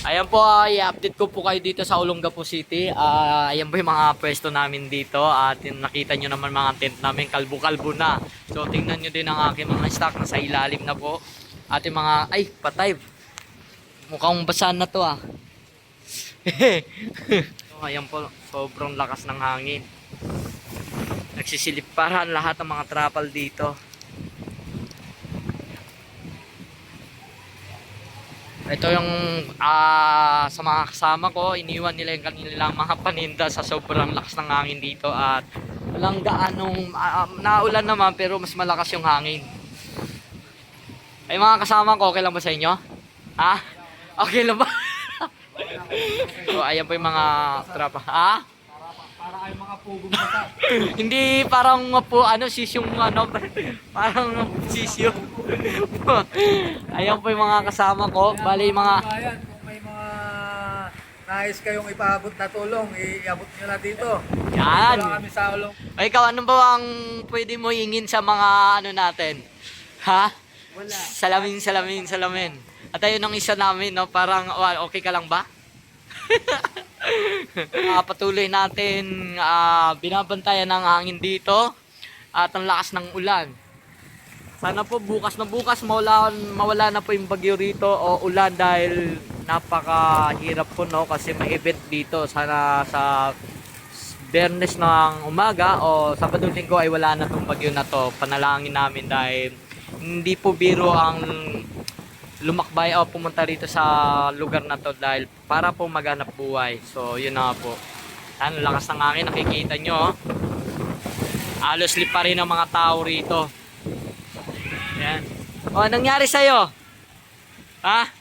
Ayan po, ah, i-update ko po kayo dito sa Olongapo City. Ah, ayan po yung mga pwesto namin dito at nakita nyo naman mga tent namin, kalbo-kalbo na. So tingnan nyo din ang aking mga stock na sa ilalim na po. At yung mga, ay patay, mukhang basa na to ah. so, ayan po, sobrang lakas ng hangin. Nagsisilip para ang lahat ng mga trapal dito. Ito yung ah, sa mga kasama ko, iniwan nila yung kanilang mga paninda sa sobrang lakas ng hangin dito at walang gaanong ah, ah, naulan naman pero mas malakas yung hangin. Ay mga kasama ko, okay lang ba sa inyo? Ha? Okay lang ba? so, ayan po yung mga trapa. Ha? Kayo mga pugong bata. Hindi parang po ano sisyong ano parang sisyong. Ayan po yung mga kasama ko. Bali mga Bayan, kung may mga nais kayong ipaabot na tulong, iabot nyo na dito. Yan. Wala kami sa ulong. Ay, ikaw, ano ba ang pwede mo hingin sa mga ano natin? Ha? Wala. Salamin, salamin, salamin. At ayun ang isa namin, no? Parang, well, okay ka lang ba? Ah, patuloy natin ah, binabantayan ng hangin dito at ang lakas ng ulan. Sana po bukas na bukas mawala, mawala na po yung bagyo rito o ulan dahil napakahirap po no kasi may event dito. Sana sa Bernes ng umaga o Sabado Linggo ay wala na tong bagyo na to. Panalangin namin dahil hindi po biro ang lumakbay o pumunta rito sa lugar na to dahil para po maghanap buhay. So, yun na po. Ano, lakas ng hangin, nakikita nyo. oh. Halos lipa rin ang mga tao rito. Yan. O, nangyari sa'yo? Ha?